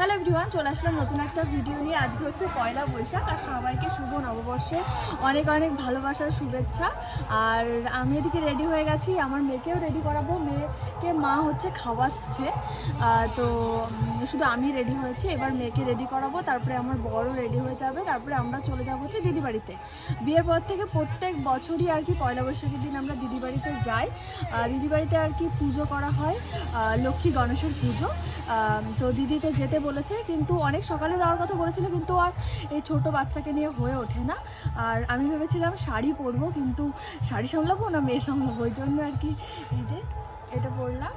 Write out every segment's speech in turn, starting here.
Ojalá everyone চলে আসলাম নতুন একটা ভিডিও নিয়ে। আজকে হচ্ছে পয়লা বৈশাখ, আর সবাইকে শুভ নববর্ষে অনেক অনেক ভালোবাসার শুভেচ্ছা। আর আমি এদিকে রেডি হয়ে গেছি, আমার মেয়েকেও রেডি করাবো। মেয়েকে মা হচ্ছে খাওয়াচ্ছে। তো শুধু আমি রেডি হয়েছি, এবার মেয়েকে রেডি করাবো। তারপরে আমার বড় রেডি হয়ে যাবে। তারপরে আমরা চলে যাব হচ্ছে দিদি বাড়িতে। বিয়ের পর থেকে প্রত্যেক বছরই আর কি পয়লা বৈশাখের দিন আমরা দিদি বাড়িতে যাই। দিদি বাড়িতে আর কি পুজো করা হয়। লক্ষ্মী গণেশের পুজো। তো দিদি তো যেতে বলেছে কিন্তু অনেক সকালে যাওয়ার কথা বলেছিল, কিন্তু আর এই ছোট বাচ্চাকে নিয়ে হয়ে ওঠে না। আর আমি ভেবেছিলাম শাড়ি পরবো, কিন্তু শাড়ি সামলাবো না, মেয়ে সামলাবো? ওই জন্য আর কি এই যে এটা পরলাম।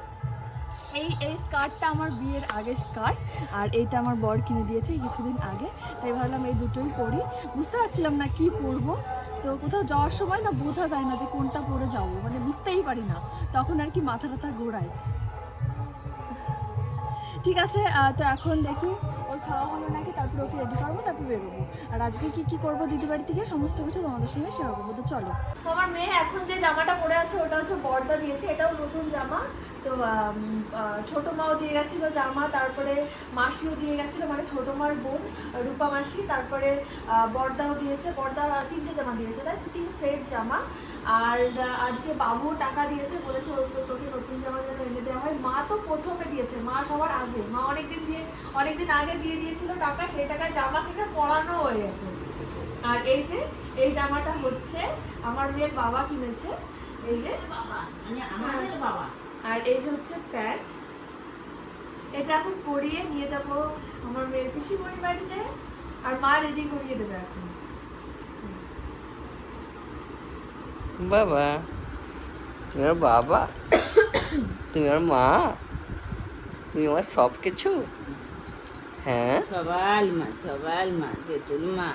এই এই স্কার্টটা আমার বিয়ের আগের স্কার্ট, আর এইটা আমার বর কিনে দিয়েছে কিছুদিন আগে। তাই ভাবলাম এই দুটোই পরি। বুঝতে পারছিলাম না কি পরবো। তো কোথাও যাওয়ার সময় না বোঝা যায় না যে কোনটা পরে যাব মানে বুঝতেই পারি না। তখন আর কি মাথা টাথা ঘোরায়। ঠিক আছে তো এখন দেখি ওর খাওয়া হলো নাকি? তারপর ওকে রেডি করব, তারপর বেরোবো। আর আজকে কি কি করব দিদি বাড়ি থেকে সমস্ত কিছু তোমাদের সঙ্গে শেয়ার করব। তো চলো। আমার মেয়ে এখন যে জামাটা পরে আছে, ওটা হচ্ছে বর্দা দিয়েছে, এটাও নতুন জামা। তো ছোট মাও দিয়ে গেছিল জামা, তারপরে মাসিও দিয়ে গেছিল মানে ছোট মার বোন, রূপা মাসি, তারপরে বর্দাও দিয়েছে, বর্দা তিনটে জামা দিয়েছে, তাই তো? তিন সেট জামা। আর আজকে বাবু টাকা দিয়েছে, বলেছে তোকে নতুন জামা যেন এনে দেওয়া হয়। মা তো প্রথমে দিয়েছে, মা সবার আগে। মা অনেকদিন দিয়ে, অনেকদিন আগে দিয়ে দিয়েছিল টাকা সেই টাকায় জামা কিনে পড়ানো হয়ে গেছে। আর এই যে এই জামাটা হচ্ছে আমার মেয়ের বাবা কিনেছে। এই যে মানে আমাদের বাবা। আর এই যে হচ্ছে প্যান্ট। এটা এখন পরিয়ে নিয়ে যাব আমার মেয়ের পিসিমণি বাড়িতে আর মা রেডি করিয়ে দেবে এখন। বাবা তুমি বাবা তুমি আমার মা তুমি আমার সব কিছু হ্যাঁ সবাই মা সবাই মা জেতুল মা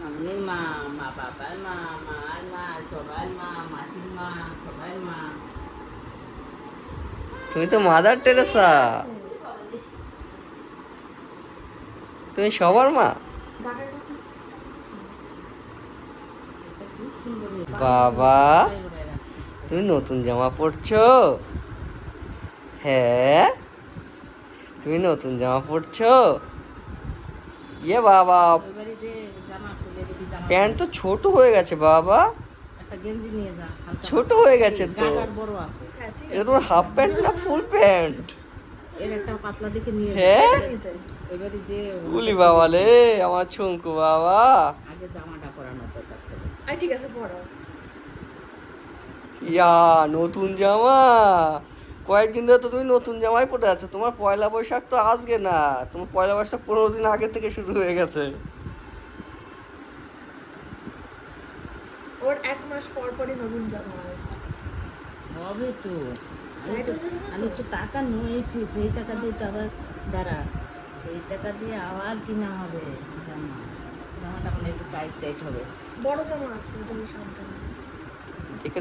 মামনির মা মা বাবার মা মার মা সবাই মা মাসির মা সবাই মা তুমি তো মাদার টেরেসা তুমি সবার মা। বাবা। তুমি নতুন জামা পরছো হ্যাঁ তুমি নতুন জামা পরছো? ইয়ে বাবা। এবারে যে জামা খুলে দিবি জামা প্যান্ট তো ছোট হয়ে গেছে বাবা। ছোট হয়ে গেছে তো। গাটার বড় আছে। হ্যাঁ ঠিক এটা তোমার হাফ প্যান্ট না ফুল প্যান্ট এর একটা পাতলা দেখে নিয়ে যা। হ্যাঁ? এবারে উলি বাবা লে আমার ছঙ্কু বাবা। আগে জামাটা পরানো তোর কাছে। আর ঠিক আছে পড়াও ইয়া নতুন জামা? কয়েকদিন ধরে তো তুমি নতুন জামাই পরে আছো। তোমার পয়লা বৈশাখ তো আজকে না। তোমার পয়লা বৈশাখ পনেরো দিন আগে থেকে শুরু হয়ে গেছে। ওর এক মাস পর পরই নতুন জামা হবে তো। আমি তো টাকা নিয়েছি। সেই টাকা দিয়ে তো আবার দাঁড়া। সেই টাকা দিয়ে আবার কিনা হবে। জামা। জামাটা মানে একটু টাইট টাইট হবে। বড় জামা আছে তুমি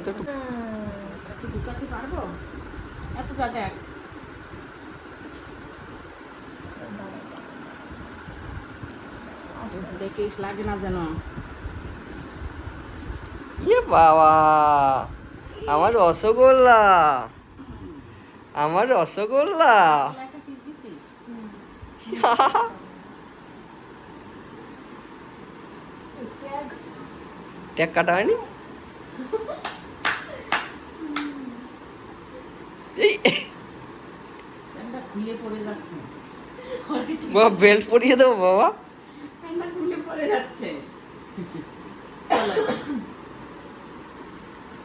তো একটু হ্যাঁ। ঢুকাতে পারব? দেখ দেখিস লাগে না যেন। ইয়ে বাবা আমার রসগোল্লা। আমার রসগোল্লা। ট্যাগ কাটা হয়নি এই প্যান্টটা খুলে পড়ে যাচ্ছে বাবা বেল্ট পরিয়ে দেবো বাবা।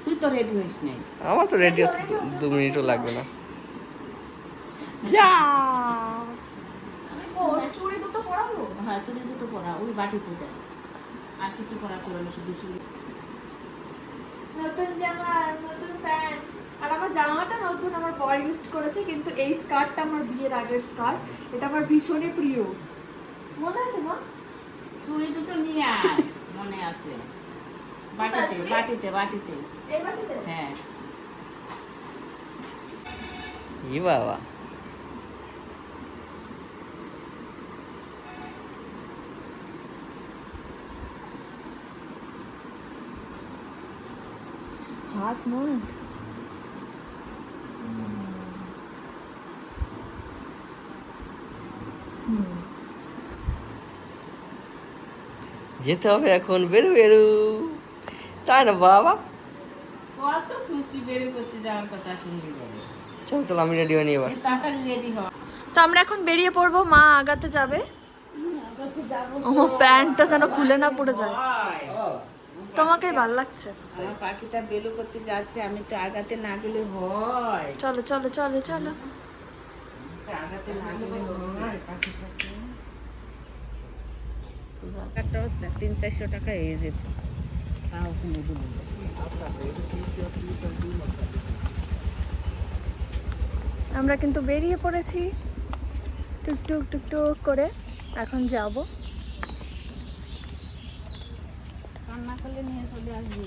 তুই তো রেডি হইস নাই আমার তো রেডি হতে দু- মিনিটও লাগবে না! চুড়ি দুটো পরাবো? হ্যাঁ চুড়ি দুটো পরা ওই বাটিতে দেয় আর কিছু করা ছিল শুধু চুড়ি। নতুন জামা নতুন প্যান্ট। আমার জামাটা নতুন আমার বয় গিফট করেছে কিন্তু এই স্কার্টটা আমার বিয়ের আগের স্কার্ট এটা আমার ভীষণই প্রিয়। মনে আছে মা? চুড়ি দুটো নিয়ে আয় মনে আছে। বাটিতে বাটিতে বাটিতে। এই বাটিতে? হ্যাঁ। ই বাবা। হাত মুখ। যেতে হবে এখন বেরো বেরো। তাই না বাবা? কত খুশি বেড়ে করতে যাওয়ার কথা শুনলি চলো চলো আমি রেডি হয়ে নি এবার। তাড়াতাড়ি রেডি হ। তো আমরা এখন বেরিয়ে পড়ব মা আগাতে যাবে। আমার প্যান্টটা যেন খুলে না পড়ে যায়। তোমাকে ভালো লাগছে। আমার পাখিটা বেলু করতে যাচ্ছে আমি তো আগাতে না গেলে হয়। চলো চলো চলো চলো। আগাতে না গেলে হয় পাখিটাকে তিন চারশো টাকা যেত তাও কিনে দেবো আমরা কিন্তু বেরিয়ে পড়েছি। টুকটুক টুকটুক করে এখন যাব। রান্না করলে নিয়ে চলে আসবি।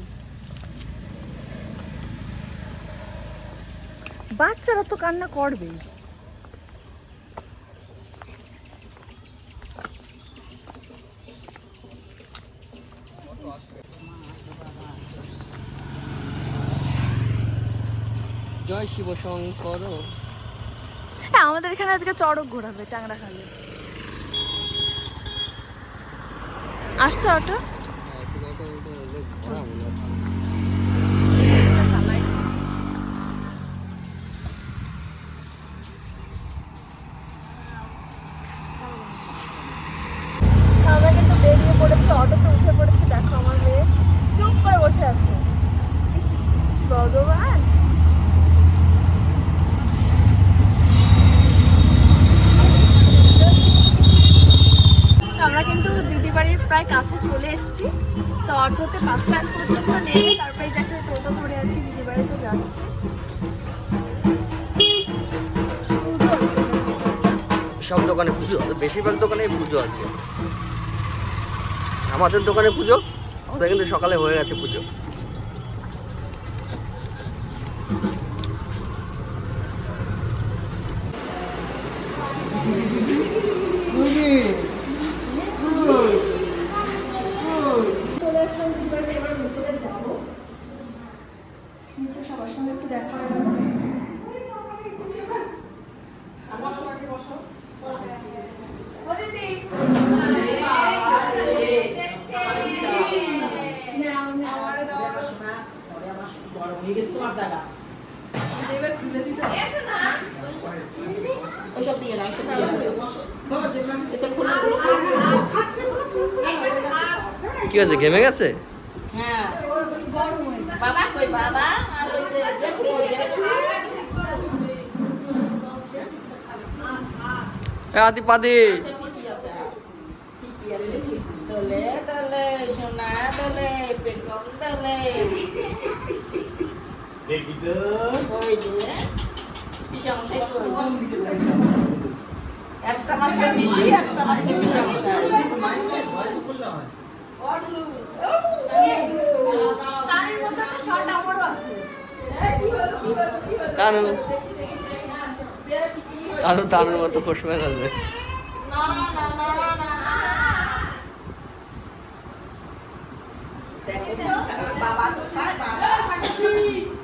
বাচ্চারা তো কান্না করবেই। শিব শঙ্কর হ্যাঁ আমাদের এখানে আজকে চড়ক ঘোরাবে ট্যাংরা খালি আসছে অটো? আমরা কিন্তু বেরিয়ে পড়েছি অটোতে উঠে পড়েছি দেখো আমার মেয়ে। চুপ করে বসে আছে। ইস, ভগবান। তো আমরা কিন্তু দিদি বাড়ির প্রায় কাছে চলে এসেছি। তো অটোতে বাস স্ট্যান্ড পর্যন্ত নেমে তারপরে যে একটা টোটো ধরে আর কি দিদি বাড়িতে যাচ্ছি। সব দোকানে পুজো বেশিরভাগ দোকানে পুজো আজকে। আমাদের দোকানে পুজো? আমাদের কিন্তু সকালে হয়ে গেছে পুজো চলে আসলাম দিদি বাড়িতে এবার ভিতরে যাব নিচে সবার সঙ্গে একটু দেখা হয়ে গেল ও দিদি। নাও, নাও। কি হয়েছে ঘেমে গেছে? হ্যাঁ। বাবা কই বাবা? আর ওই যে আদি পাদি ঠিকই আছে, ঠিকই আছে। দোলে দোলে সোনা দোলে বেগম দোলে ওই যে পিসামশাই কই? একটা মাত্র একটা মতো খসমে থাকবে ওইদিকে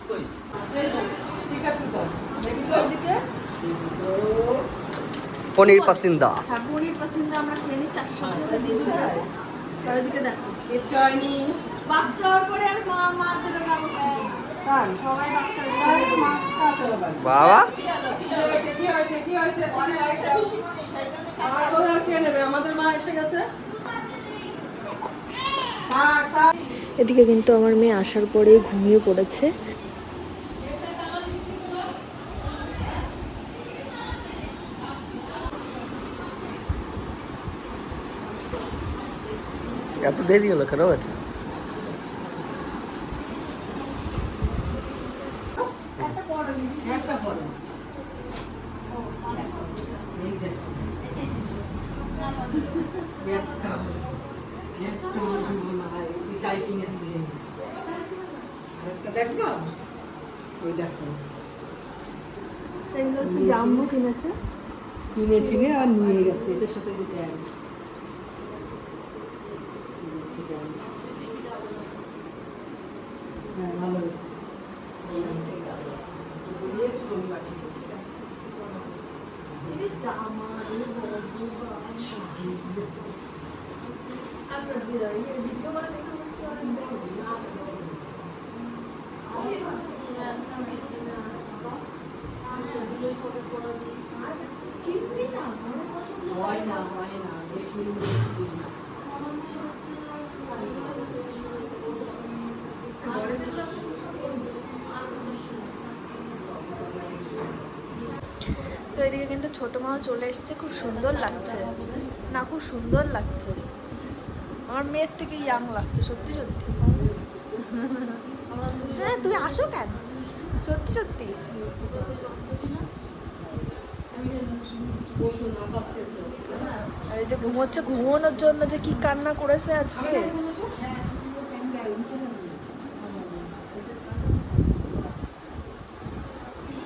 পনির পাসিন্দা। হ্যাঁ পনির পছন্দ আমরা খেয়ে নিই চারশো সাথে দিদি আছে। আর ওইদিকে দেখো। বাচ্চা হওয়ার পরে আর মা মা দেবে সবাই বাচ্চা বাবা? এদিকে কিন্তু আমার মেয়ে আসার পরেই ঘুমিয়ে পড়েছে। এত দেরি হলো কেন? এটা দেখব ওই দেখো জাম্বু কিনেছে কিনে টিনে আর নিয়ে গেছে এটার সাথে যে প্যান্ট। হ্যাঁ হয়েছে জামা হয় না হয়। তো এদিকে কিন্তু ছোট মাও চলে এসছে, খুব সুন্দর লাগছে। না, খুব সুন্দর লাগছে। আমার মেয়ের থেকে ইয়াং লাগছে, সত্যি সত্যি। তুমি আসো কেন? সত্যি সত্যি। এই যে ঘুমোচ্ছে, ঘুমোনোর জন্য যে কি কান্না করেছে আজকে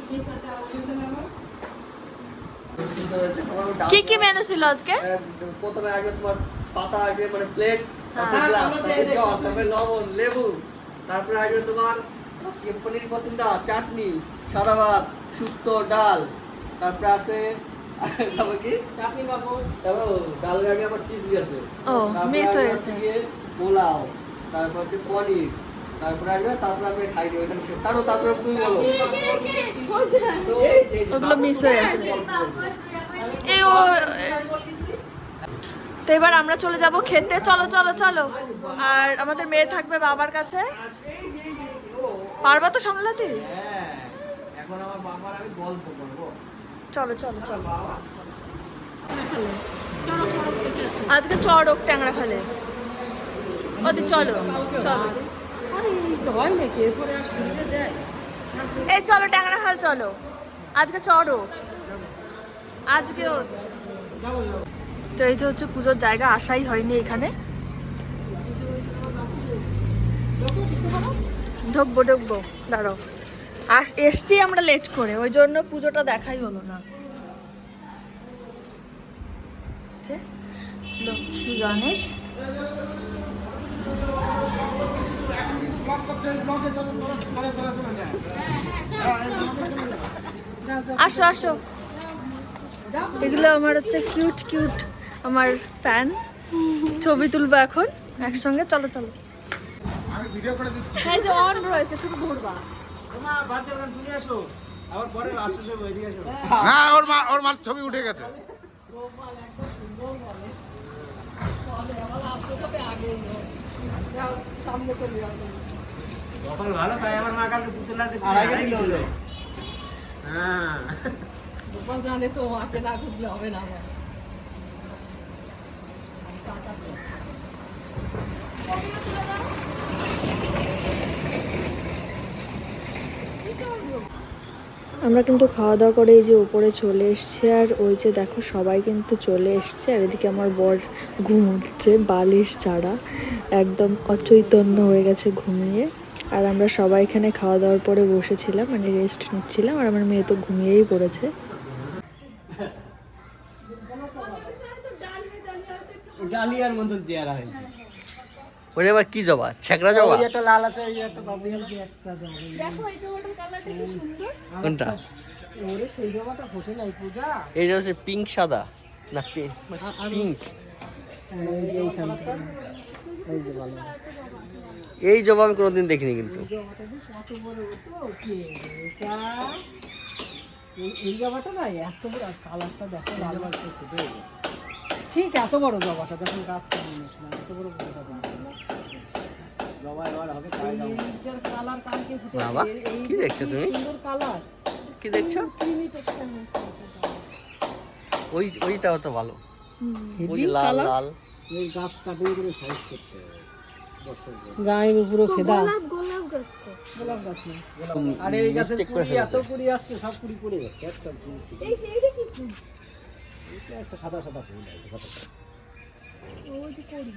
ঠিক আছে আর ওখানে ব্যাপার সুন্দর হয়েছে তোমার ওই ডাল- কি কি মেনু ছিল আজকে? হ্যাঁ, প্রথমে আগে তোমার পাতা আসবে মানে প্লেট তারপরে হ্যাঁ, তারপরে যে- জল তারপরে লবণ লেবু তারপরে আসবে তোমার পনির পছন্দা চাটনি সাদা ভাত শুক্তো ডাল তারপরে আছে তারপর কি? চাটনি বাবু তারপর ডাল আগে আবার চিজ আছে। ও, তারপরে হয়ে গেছে। পোলাও তারপর হচ্ছে পনির তারপরে আসবে তারপরে আমি খাই দেবো এখানে তারপর তুমি বলো। ওগুলো হয়ে গেছে। এই ও তো এবার আমরা চলে যাব খেতে। চলো চলো চলো। আর আমাদের মেয়ে থাকবে বাবার কাছে। পারবা তো সামলাতে? চলো চলো চলো। আজকে চড়ক ট্যাংরা খালে ওদি, চলো চলো। এই, চলো, ট্যাংরা খাল চলো। আজকে চড়ক। আজকে হচ্ছে। তো এই তো হচ্ছে পুজোর জায়গা আসাই হয়নি এখানে। ঢুকবো ঢুকবো, দাঁড়াও। আস, এসছি আমরা লেট করে, ওই জন্য পুজোটা দেখাই হলো না। লক্ষ্মী গণেশ। আসো আসো। এগুলো আমার হচ্ছে কিউট কিউট আমার ফ্যান ছবি তুলবো এখন একসঙ্গে চলো চলো। আমি ভিডিও করে দিচ্ছি হ্যাঁ হ্যাঁ ওর মা ওর মার ছবি উঠে গেছে। ভালো তাই আমার মা কালকে পুতুলা। হ্যাঁ। আমার কিন্তু খাওয়া দাওয়া করে এই যে উপরে চলে এসছে, আর ওই যে দেখো সবাই কিন্তু চলে এসছে, আর এদিকে আমার বর ঘুমোচ্ছে, বালিশ ছাড়া। একদম অচৈতন্য হয়ে গেছে ঘুমিয়ে। আর আমরা সবাই এখানে খাওয়া দাওয়ার পরে বসেছিলাম মানে রেস্ট নিচ্ছিলাম, আর আমার মেয়ে তো ঘুমিয়েই পড়েছে। ডালিয়ার মতন চেয়ারা হয়েছে। ওরে আবার কি জবা? ছেকড়া জবা? একটা লাল আছে এই একটা বাবু এই যে একটা জবা। কোনটা? ওরে সেই জবাটা ফোটে নাই পূজা। এই যে হচ্ছে পিঙ্ক সাদা। না পিঙ্ক এই যে এইখান থেকে। এই যে ভালো। এই জবা আমি কোনোদিন দেখিনি কিন্তু। কত বড় তো কি এটা? এই এই জবাটা না এত বড় কালারটা দেখো লাল ছোট ঠিক এত বড় জবাটা যখন গাছ কেটে নিয়েছিলাম এত বড় বড় জবা। জবা এবার হবে এইটার কালার কালকে ফুটে বাবা, কি দেখছ তুমি? সুন্দর কালার কি দেখছ? ওই ওইটাও তো ভালো। ওই লাল লাল। এই গাছ কাটিং করে সাইজ করতে হবে। পর। খেদা গোলাপ গাছ গোলাপ গাছ আর এই গাছের কুড়ি এত কুড়ি আসছে সব কুড়ি পড়ে যাচ্ছে একটা ফুল এই যে এটা কি ফুল? এটা একটা সাদা সাদা ফুল আছে কত ও যে করি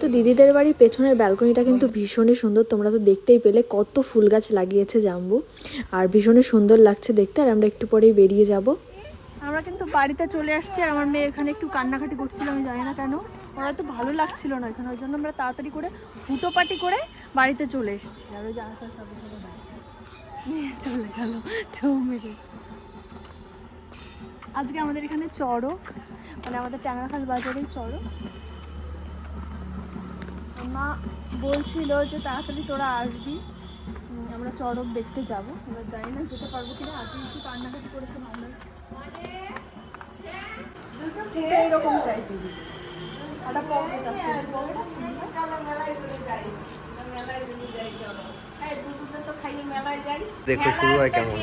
তো দিদিদের বাড়ির পেছনের ব্যালকনিটা কিন্তু ভীষণই সুন্দর। তোমরা তো দেখতেই পেলে কত ফুল গাছ লাগিয়েছে জাম্বু। আর ভীষণই সুন্দর লাগছে দেখতে। আর আমরা একটু পরেই বেরিয়ে যাব। আমরা কিন্তু বাড়িতে চলে আসছি। আর আমার মেয়ে এখানে একটু কান্নাকাটি করছিল আমি জানি না কেন। ওরা তো ভালো লাগছিল না এখানে, ওই জন্য আমরা তাড়াতাড়ি করে হুটোপাটি করে বাড়িতে চলে এসেছি। আর ওই সাথে সাথে নিয়ে চলে গেল ছৌ মেরে আজকে আমাদের এখানে চড়ক মানে আমাদের ট্যাংরাখাল বাজারেই চড়ক মা বলছিল যে তাড়াতাড়ি তোরা আসবি আমরা চড়ক দেখতে যাব। এবার জানি না যেতে পারব কিনা, আজকে একটু কান্নাকাটি করেছে ভালো এইরকম টাইপের পকেট আছে? দেখো শুরু হয় কেমন?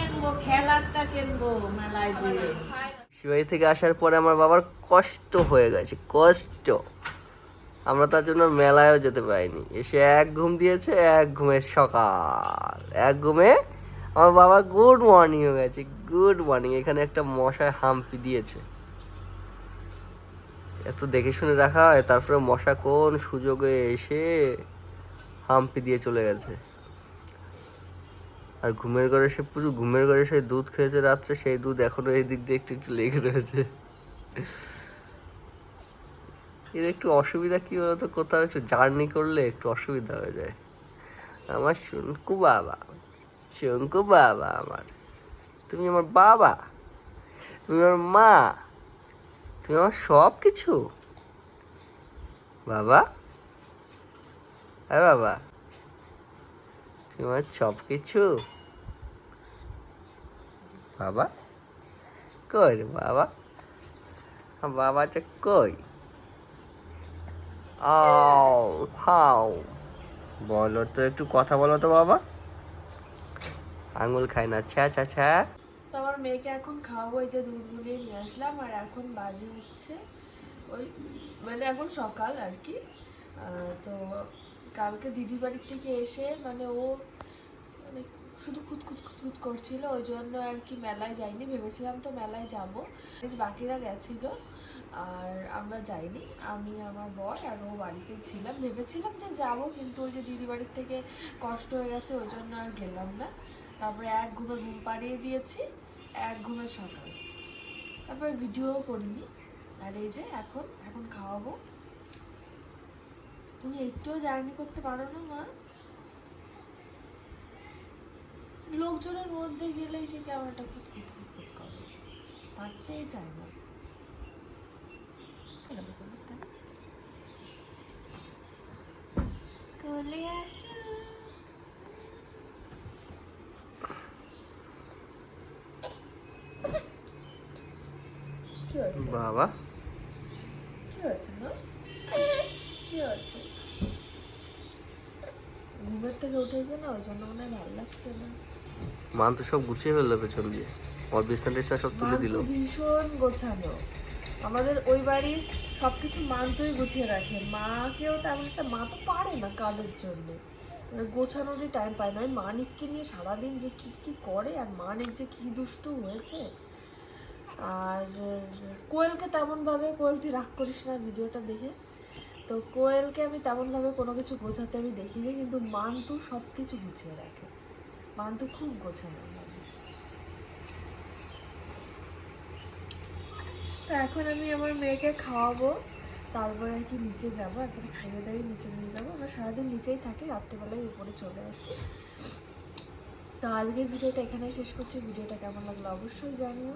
শিবাড়ি থেকে আসার পরে আমার বাবার কষ্ট হয়ে গেছে কষ্ট। আমরা তার জন্য মেলায়ও যেতে পারিনি। এসে এক ঘুম দিয়েছে এক ঘুমে সকাল। এক ঘুমে আমার বাবা গুড মর্নিং হয়ে গেছে গুড মর্নিং এখানে একটা মশায় হাম্পি দিয়েছে। এত দেখে শুনে রাখা হয়, তারপরে মশা কোন সুযোগে এসে হাম্পি দিয়ে চলে গেছে। আর ঘুমের ঘরে সে পুরো ঘুমের ঘরে সে দুধ খেয়েছে রাত্রে, সেই দুধ এখনও এই দিক দিয়ে একটু একটু লেগে রয়েছে। এর একটু অসুবিধা কি বলতো, কোথাও একটু জার্নি করলে একটু অসুবিধা হয়ে যায়। আমার শঙ্কু বাবা শঙ্কু বাবা আমার। তুমি আমার বাবা, তুমি আমার মা। তুমি আমার সব কিছু বাবা? হ্যাঁ বাবা, তুমি আমার সব কিছু বাবা? কই বাবা? আমার বাবাটা কই? আও, খাও। বলো তো, একটু কথা বলো তো বাবা। আঙুল খায় না, ছ্যা ছ্যা ছ্যা। তো আমার মেয়েকে এখন খাওয়াবো, এই যে দুধ গুলিয়ে নিয়ে আসলাম, আর এখন বাজে হচ্ছে ওই মানে এখন সকাল আর কি। তো কালকে দিদি বাড়ির থেকে এসে মানে ও মানে শুধু খুঁতখুত খুঁতখুত করছিল, ওই জন্য আর কি মেলায় যাইনি, ভেবেছিলাম তো মেলায় যাব। বাকিরা গেছিল, আর আমরা যাইনি, আমি, আমার বর আর ও বাড়িতে ছিলাম। ভেবেছিলাম যে যাব, কিন্তু ওই যে দিদি বাড়ির থেকে কষ্ট হয়ে গেছে, ওই জন্য আর গেলাম না। তারপরে এক ঘুমে ঘুম পাড়িয়ে দিয়েছি এক ঘুমে সকাল। তারপরে ভিডিওও করিনি। আর এই যে এখন এখন খাওয়াবো। তুমি একটুও জার্নি করতে পারো না, মা। লোকজনের মধ্যে গেলেই সে ক্যামেরাটা খুঁত খুঁত খুঁত খুঁত করে। পারতেই চায় না। কোলে আসো কি হয়েছে বাবা। কি হয়েছে মা কি হয়েছে ঘুমের থেকে উঠে গেছে না ওই জন্য মনে হয় ভালো লাগছে না। মান তো সব গুছিয়ে ফেলল পেছন দিয়ে। আমার বিছনা টিছনা সব তুলে দিল। ভীষণ গোছানো। আমাদের ওই বাড়ির সব কিছু মান্তুই গুছিয়ে রাখে। মাকেও তেমন একটা মা তো পারে না কাজের জন্য। মানে গোছানোরই টাইম পায় না। মানিককে নিয়ে সারাদিন যে কি কি করে আর মানিক যে কি দুষ্টু হয়েছে। আর, কোয়েলকে তেমনভাবে, কোয়েল, তুই রাগ করিস না ভিডিওটা দেখে। তো কোয়েলকে আমি তেমনভাবে কোনো কিছু গোছাতে আমি দেখিনি, কিন্তু মান্তু সব কিছু গুছিয়ে রাখে। মান্তু খুব গোছানো তো এখন আমি আমার মেয়েকে খাওয়াবো, তারপরে আর কি নিচে যাব একবারে খাইয়ে দাইয়ে নিচে নিয়ে যাব। আমরা সারাদিন নিচেই থাকি, রাত্রেবেলায় উপরে চলে আসি। তো আজকের ভিডিওটা এখানে শেষ করছি। ভিডিওটা কেমন লাগল অবশ্যই জানিও।